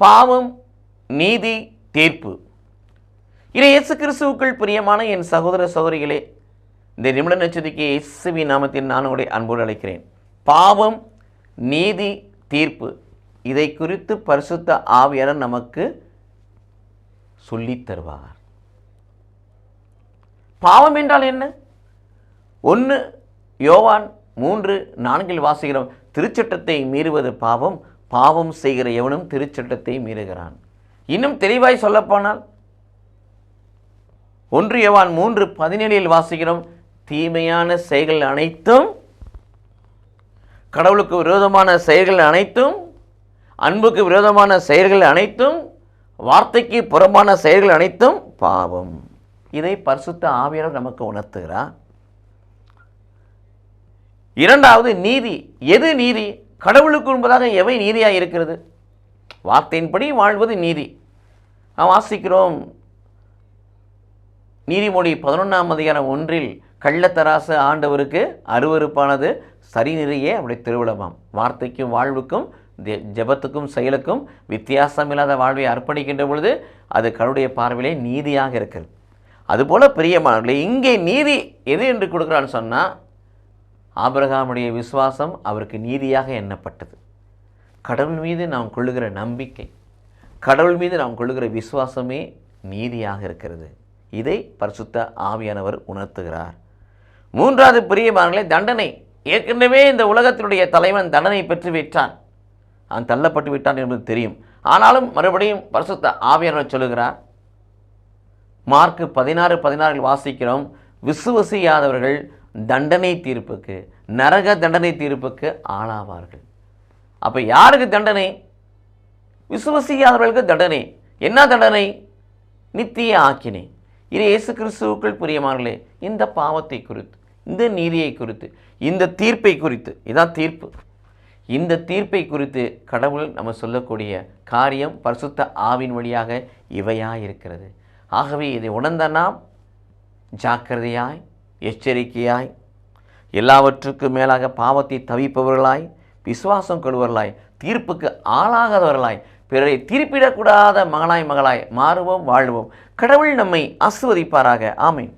பாவம் நீதி தீர்ப்பு. இதை இயேசு கிறிஸ்துவுக்குள் பிரியமான என் சகோதர சகோதரிகளே இந்த நிமிட நட்சத்திரிக்கு இயேசுவி நாமத்தில் நான் உடைய அன்போடு அழைக்கிறேன். பாவம் நீதி தீர்ப்பு. இதை குறித்து பரிசுத்த ஆவியாளர் நமக்கு சொல்லித் தருவார் பாவம் என்றால் என்ன? ஒன்று யோவான் மூன்று நான்கில் வாசுகிறோம் திருச்சட்டத்தை மீறுவது பாவம் பாவம் செய்கிற எவனும் திருச்சட்டத்தை மீறுகிறான். இன்னும் தெளிவாய் சொல்லப்போனால் ஒன்று எவான் மூன்று பதினேழில் வாசிக்கிறோம் தீமையான செயல்கள் அனைத்தும் கடவுளுக்கு விரோதமான செயல்கள் அனைத்தும் அன்புக்கு விரோதமான செயல்கள் அனைத்தும் வார்த்தைக்கு புறம்பான செயல்கள் அனைத்தும் பாவம். இதை பரிசுத்த ஆவியாளர் நமக்கு உணர்த்துகிறார். இரண்டாவது நீதி. எது நீதி? கடவுளுக்கு முன்பதாக எவை நீதியாக இருக்கிறது? வார்த்தையின்படி வாழ்வது நீதி. நாம் வாசிக்கிறோம் நீதிமொழி பதினொன்றாம் அதிகாரம் ஒன்றில் கள்ளத்தராசு ஆண்டவருக்கு அருவருப்பானது சரிநிறையே அப்படி திருவிழமாம் வார்த்தைக்கும் வாழ்வுக்கும் ஜெ- ஜெபத்துக்கும் செயலுக்கும் வித்தியாசமில்லாத வாழ்வை அர்ப்பணிக்கின்ற பொழுது அது கடவுடைய பார்வையிலே நீதியாக இருக்கிறது. அதுபோல பிரியமானவர்களே இங்கே நீதி எது என்று கொடுக்குறான்னு சொன்னால் ஆபிரகாமுடைய விசுவாசம் அவருக்கு நீதியாக எண்ணப்பட்டது. கடவுள் மீது நாம் கொள்ளுகிற நம்பிக்கை கடவுள் மீது நாம் கொள்ளுகிற விசுவாசமே நீதியாக இருக்கிறது. இதை பரிசுத்த ஆவியானவர் உணர்த்துகிறார். மூன்றாவது பிரியமானங்களே தண்டனை. ஏற்கனவே இந்த உலகத்தினுடைய தலைவன் தண்டனை பெற்று விட்டான். அவன் தள்ளப்பட்டு விட்டான் என்பது தெரியும். ஆனாலும் மறுபடியும் பரிசுத்த ஆவியானவர் சொல்லுகிறார். மார்க்கு பதினாறு பதினாறில் வாசிக்கிறோம் விசுவசியாதவர்கள் தண்டனை தீர்ப்புக்கு நரக தண்டனை தீர்ப்புக்கு ஆளாவார்கள். அப்போ யாருக்கு தண்டனை? விசுவசியாதவர்களுக்கு தண்டனை. என்ன தண்டனை? நித்திய ஆக்கினை. இது இயேசு கிறிஸ்துவுக்குள் புரியமார்களே இந்த பாவத்தை குறித்து இந்த நீதியை குறித்து இந்த தீர்ப்பை குறித்து இதான் தீர்ப்பு. இந்த தீர்ப்பை குறித்து கடவுள் நம்ம சொல்லக்கூடிய காரியம் பரிசுத்த ஆவின் வழியாக இவையாக இருக்கிறது ஆகவே இதை உணர்ந்த நாம் ஜாக்கிரதையாய் எச்சரிக்கையாய் எல்லாவற்றுக்கும் மேலாக பாவத்தை தவிப்பவர்களாய் விசுவாசம் கொள்வர்களாய் தீர்ப்புக்கு ஆளாகாதவர்களாய் பிறரை தீர்ப்பிடக்கூடாத மகனாய் மகளாய் மாறுவோம் வாழ்வோம். கடவுள் நம்மை ஆசிர்வதிப்பாராக. ஆமீன்.